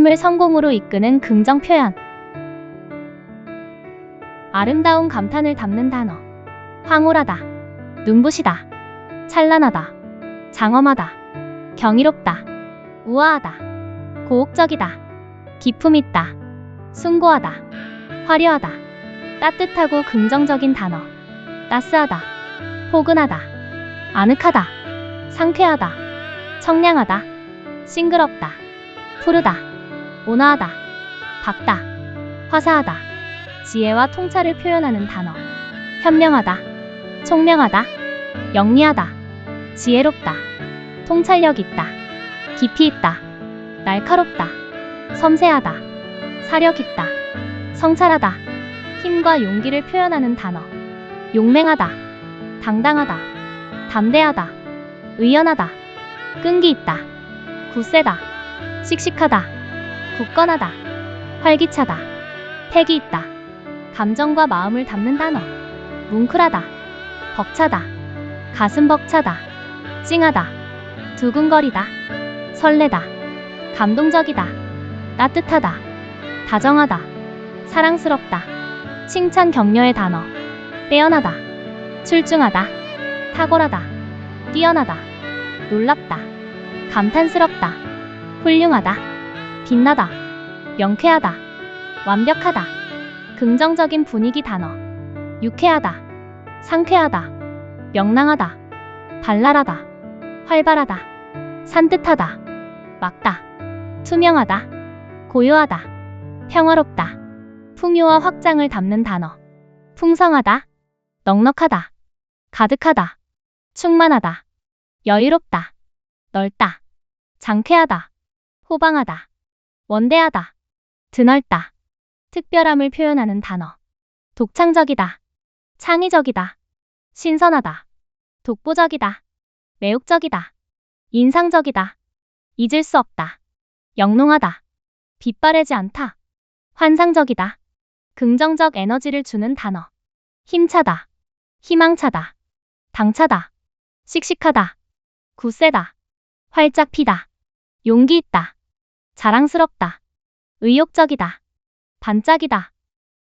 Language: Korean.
삶을 성공으로 이끄는 긍정 표현. 아름다운 감탄을 담는 단어. 황홀하다. 눈부시다. 찬란하다. 장엄하다. 경이롭다. 우아하다. 고혹적이다. 기품 있다. 숭고하다. 화려하다. 따뜻하고 긍정적인 단어. 따스하다. 포근하다. 아늑하다. 상쾌하다. 청량하다. 싱그럽다. 푸르다. 온화하다. 밝다. 화사하다. 지혜와 통찰을 표현하는 단어. 현명하다. 총명하다. 영리하다. 지혜롭다. 통찰력 있다. 깊이 있다. 날카롭다. 섬세하다. 사력 있다. 성찰하다. 힘과 용기를 표현하는 단어. 용맹하다. 당당하다. 담대하다. 의연하다. 끈기 있다. 굳세다. 씩씩하다. 굳건하다. 활기차다. 패기 있다. 감정과 마음을 담는 단어. 뭉클하다. 벅차다. 가슴 벅차다. 찡하다. 두근거리다. 설레다. 감동적이다. 따뜻하다. 다정하다. 사랑스럽다. 칭찬 격려의 단어. 빼어나다. 출중하다. 탁월하다. 뛰어나다. 놀랍다. 감탄스럽다. 훌륭하다. 빛나다. 명쾌하다. 완벽하다. 긍정적인 분위기 단어. 유쾌하다. 상쾌하다. 명랑하다. 발랄하다. 활발하다. 산뜻하다. 막다. 투명하다. 고요하다. 평화롭다. 풍요와 확장을 담는 단어. 풍성하다. 넉넉하다. 가득하다. 충만하다. 여유롭다. 넓다. 장쾌하다. 호방하다. 원대하다. 드넓다. 특별함을 표현하는 단어. 독창적이다. 창의적이다. 신선하다. 독보적이다. 매혹적이다. 인상적이다. 잊을 수 없다. 영롱하다. 빛바래지 않다. 환상적이다. 긍정적 에너지를 주는 단어. 힘차다. 희망차다. 당차다. 씩씩하다. 굳세다. 활짝 피다. 용기 있다. 자랑스럽다. 의욕적이다. 반짝이다.